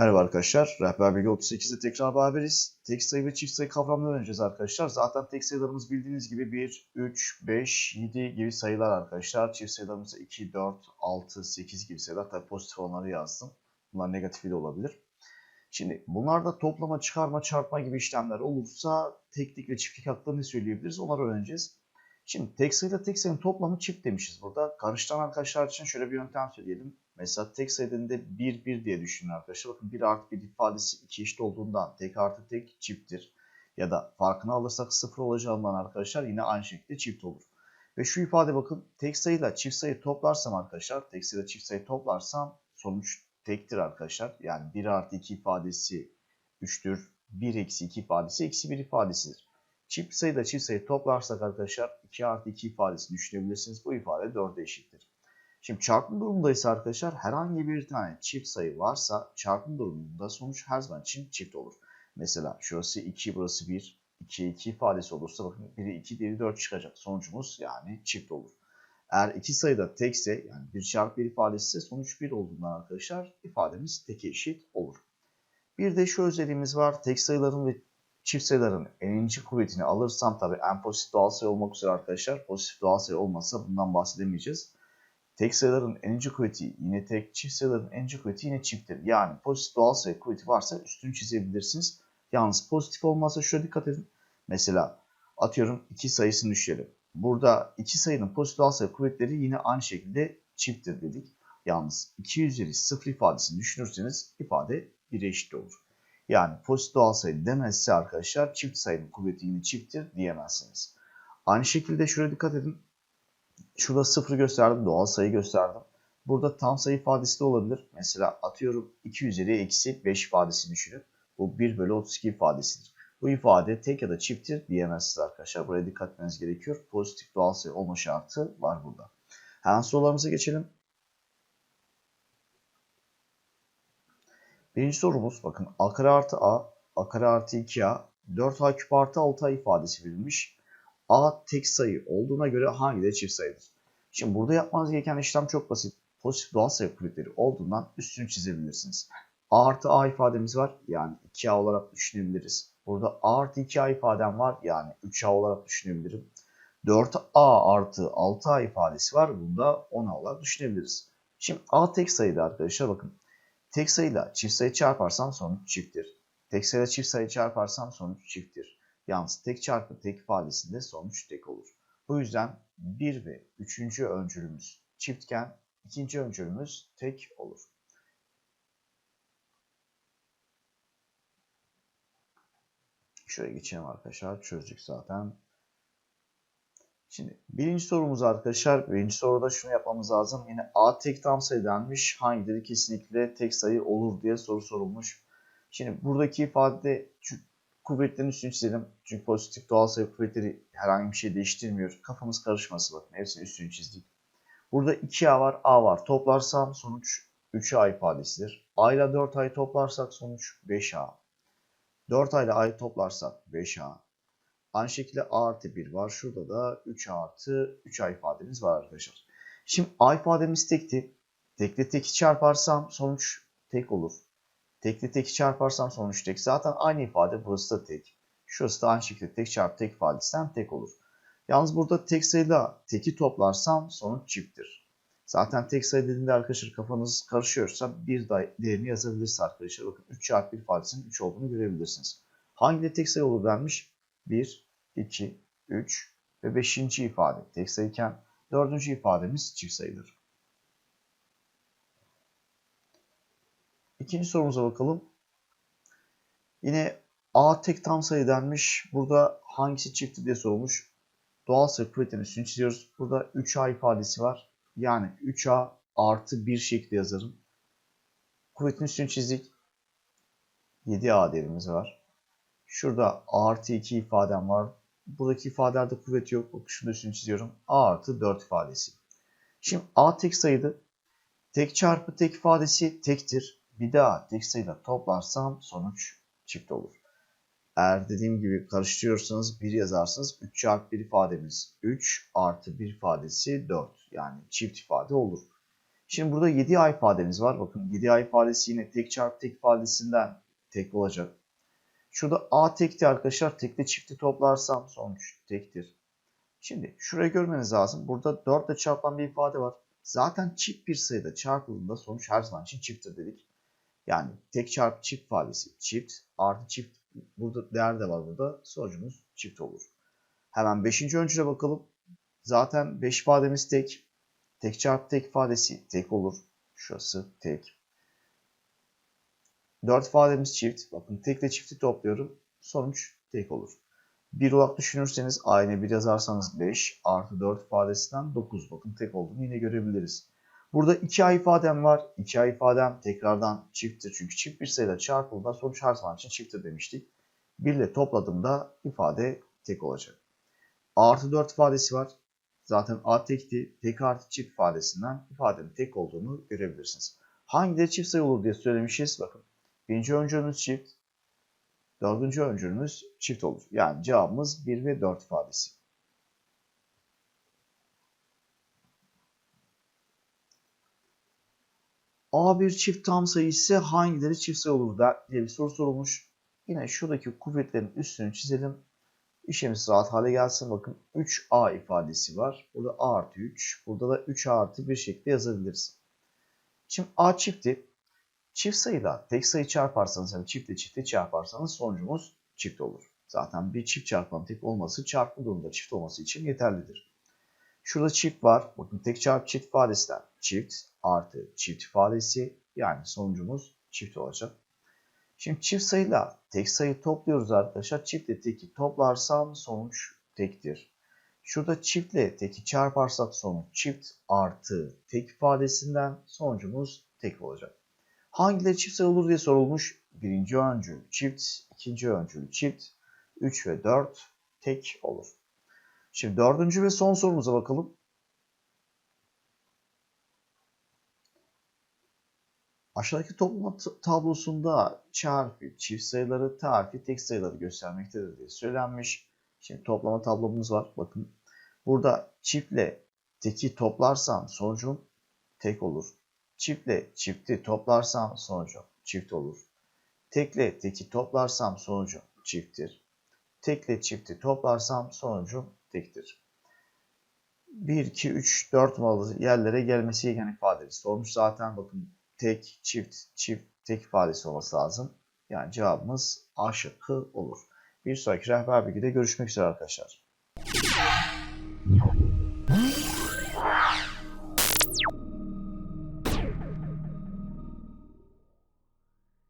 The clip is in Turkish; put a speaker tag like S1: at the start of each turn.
S1: Merhaba arkadaşlar. Rehber Bilgi 38'de tekrar beraberiz. Tek sayı ve çift sayı kavramlarını öğreneceğiz arkadaşlar. Zaten tek sayılarımız bildiğiniz gibi 1, 3, 5, 7 gibi sayılar arkadaşlar. Çift sayılarımızda 2, 4, 6, 8 gibi sayılar. Tabi pozitif olanları yazdım. Bunlar negatifi de olabilir. Şimdi bunlarda toplama, çıkarma, çarpma gibi işlemler olursa teklik ve çiftlik ne söyleyebiliriz onları öğreneceğiz. Şimdi tek sayıyla tek sayının toplamı çift demişiz burada. Karıştıran arkadaşlar için şöyle bir yöntem söyleyelim. Mesela tek sayılarında 1 1 diye düşünün arkadaşlar. Bakın 1 artı 1 ifadesi 2 eşit olduğundan tek artı tek çifttir. Ya da farkını alırsak 0 olacağından arkadaşlar yine aynı şekilde çift olur. Ve şu ifade bakın tek sayıyla çift sayı toplarsam arkadaşlar tek sayıyla çift sayı toplarsam sonuç tektir arkadaşlar. Yani 1 artı 2 ifadesi 3'tür. 1 eksi 2 ifadesi eksi 1 ifadesidir. Çift sayıda çift sayı toplarsak arkadaşlar 2 artı 2 ifadesi düşünebilirsiniz. Bu ifade 4'e eşittir. Şimdi çarpım durumundaysa arkadaşlar herhangi bir tane çift sayı varsa çarpım durumunda sonuç her zaman için çift olur. Mesela şurası 2, burası 1, 2'ye 2 ifadesi olursa bakın biri 2, diğeri 4 çıkacak. Sonucumuz yani çift olur. Eğer iki sayıda tekse yani 1 çarpı 1 ifadesi ise sonuç 1 olduğundan arkadaşlar ifademiz teke eşit olur. Bir de şu özelliğimiz var. Tek sayıların ve çift sayıların eninci kuvvetini alırsam tabi en pozitif doğal sayı olmak üzere arkadaşlar pozitif doğal sayı olmazsa bundan bahsedemeyeceğiz. Tek sayıların eninci kuvveti yine tek, çift sayıların eninci kuvveti yine çifttir. Yani pozitif doğal sayı kuvveti varsa üstünü çizebilirsiniz. Yalnız pozitif olmazsa şuraya dikkat edin. Mesela atıyorum iki sayısını düşürelim. Burada iki sayının pozitif doğal sayı kuvvetleri yine aynı şekilde çifttir dedik. Yalnız 2 üzeri 0 ifadesini düşünürseniz ifade 1'e eşit olur. Yani pozitif doğal sayı demezse arkadaşlar çift sayının kuvveti yine çifttir diyemezsiniz. Aynı şekilde şuraya dikkat edin. Şurada 0 gösterdim, doğal sayı gösterdim. Burada tam sayı ifadesi de olabilir. Mesela atıyorum 2 üzeri eksi 5 ifadesini düşünün. Bu 1 bölü 32 ifadesidir. Bu ifade tek ya da çifttir diyemezsiniz arkadaşlar. Buraya dikkat etmeniz gerekiyor. Pozitif doğal sayı olma şartı var burada. Hemen sorularımıza geçelim. Birinci sorumuz bakın a kare artı a, a kare artı 2a, 4a küp artı 6a ifadesi verilmiş. A tek sayı olduğuna göre hangileri çift sayıdır? Şimdi burada yapmanız gereken işlem çok basit. Pozitif doğal sayı kuvvetleri olduğundan üstünü çizebilirsiniz. a artı a ifademiz var yani 2a olarak düşünebiliriz. Burada a artı 2a ifadem var yani 3a olarak düşünebilirim. 4a artı 6a ifadesi var. Bunu da 10a olarak düşünebiliriz. Şimdi a tek sayıda arkadaşlar bakın. Tek sayıyla çift sayı çarparsam sonuç çifttir. Tek sayıyla çift sayı çarparsam sonuç çifttir. Yalnız tek çarpı tek ifadesinde sonuç tek olur. Bu yüzden 1 ve 3. öncülümüz çiftken ikinci öncülümüz tek olur. Şöyle geçelim arkadaşlar. Çözdük zaten. Şimdi birinci sorumuz arkadaşlar. Birinci soruda şunu yapmamız lazım. Yine A tek tam sayı denmiş. Hangileri kesinlikle tek sayı olur diye soru sorulmuş. Şimdi buradaki ifade kuvvetlerin üstünü çizelim. Çünkü pozitif doğal sayı kuvvetleri herhangi bir şey değiştirmiyor. Kafamız karışması bakın. Hepsinin üstünü çizdik. Burada 2A var, A var. Toplarsam sonuç 3A ifadesidir. A ile 4A'yı toplarsak sonuç 5A. 4A ile A'yı toplarsak 5A. Aynı şekilde A artı 1 var. Şurada da 3A artı 3A ifademiz var arkadaşlar. Şimdi A ifademiz tekti. Tekle teki çarparsam sonuç tek olur. Tekle teki çarparsam sonuç tek. Zaten aynı ifade burası da tek. Şurası da aynı şekilde tek çarpı tek ifadesinden tek olur. Yalnız burada tek sayıda teki toplarsam sonuç çifttir. Zaten tek sayı dediğinde arkadaşlar kafanız karışıyorsa bir değerini yazabilirsiniz arkadaşlar. Bakın 3 çarpı 1 ifadesinin 3 olduğunu görebilirsiniz. Hangi de tek sayı olur denmiş? 1, 2, 3 ve 5. ifade tek sayıken 4. ifademiz çift sayıdır. İkinci sorumuza bakalım. Yine A tek tam sayı denmiş. Burada hangisi çifti diye sorulmuş. Doğal sayı kuvvetinin üstünü çiziyoruz. Burada 3A ifadesi var. Yani 3A artı 1 şekli yazarım. Kuvvetin üstünü çizdik. 7A değerimiz var. Şurada A artı 2 ifadem var. Buradaki ifadelerde kuvvet yok. Bak şunu üstünü çiziyorum. A artı 4 ifadesi. Şimdi A tek sayıdı. Tek çarpı tek ifadesi tektir. Bir daha tek sayıyla toplarsam sonuç çift olur. Eğer dediğim gibi karıştırıyorsanız 1 yazarsınız. 3 çarpı 1 ifademiz 3 artı 1 ifadesi 4. Yani çift ifade olur. Şimdi burada 7A ifademiz var. Bakın 7A ifadesi yine tek çarpı tek ifadesinden tek olacak. Şurada A tekti arkadaşlar. Tekle çifti toplarsam sonuç tektir. Şimdi şurayı görmeniz lazım. Burada 4 ile çarpan bir ifade var. Zaten çift bir sayıda çarpıldığında sonuç her zaman için çifttir dedik. Yani tek çarpı çift ifadesi çift artı çift burada değer de var burada. Sonucumuz çift olur. Hemen 5. öncüle bakalım. Zaten 5 ifademiz tek. Tek çarpı tek ifadesi tek olur. Şurası tek. 4 ifademiz çift. Bakın tek ile çifti topluyorum. Sonuç tek olur. 1 olarak düşünürseniz aynı 1 yazarsanız 5 artı 4 ifadesinden 9. Bakın tek olduğunu yine görebiliriz. Burada 2A ifadem var. 2A ifadem tekrardan çifttir. Çünkü çift bir sayıyla çarpıldığında sonuç her zaman için çifttir demiştik. 1 ile topladığımda ifade tek olacak. Artı 4 ifadesi var. Zaten A tekti. Tek artı çift ifadesinden ifadenin tek olduğunu görebilirsiniz. Hangileri çift sayı olur diye söylemişiz. Bakın. Birinci öncülümüz çift. Dördüncü öncülümüz çift olur. Yani cevabımız 1 ve 4 ifadesi. A bir çift tam sayı ise hangileri çift sayı olur da diye bir soru sorulmuş. Yine şuradaki kuvvetlerin üstünü çizelim. İşimiz rahat hale gelsin. Bakın 3A ifadesi var. Burada A artı 3. Burada da 3A artı 1 şeklinde yazabiliriz. Şimdi A çifti. Çift sayıyla tek sayı çarparsanız yani çiftle çifti çarparsanız sonucumuz çift olur. Zaten bir çift çarpan tek olması çarpma durumda çift olması için yeterlidir. Şurada çift var. Bakın tek çarpı çift ifadesinden çift artı çift ifadesi yani sonucumuz çift olacak. Şimdi çift sayıyla tek sayı topluyoruz arkadaşlar. Çiftle teki toplarsam sonuç tektir. Şurada çiftle teki çarparsak sonuç çift artı tek ifadesinden sonucumuz tek olacak. Hangileri çift sayı olur diye sorulmuş. Birinci öncül çift, ikinci öncül çift, 3 ve 4 tek olur. Şimdi dördüncü ve son sorumuza bakalım. Aşağıdaki toplama tablosunda çarpı çift sayıları, tarifi tek sayıları göstermektedir diye söylenmiş. Şimdi toplama tablomuz var. Bakın burada çiftle teki toplarsam sonucum tek olur. Çiftle çifti toplarsam sonucum çift olur. Tekle teki toplarsam sonucum çifttir. Tekle çifti toplarsam sonucum tektir. 1, 2, 3, 4 numaralı yerlere gelmesi gereken ifadeleri sormuş. Zaten bakın tek, çift, çift, tek ifadesi olması lazım. Yani cevabımız A şıkkı olur. Bir sonraki rehber bilgide görüşmek üzere arkadaşlar.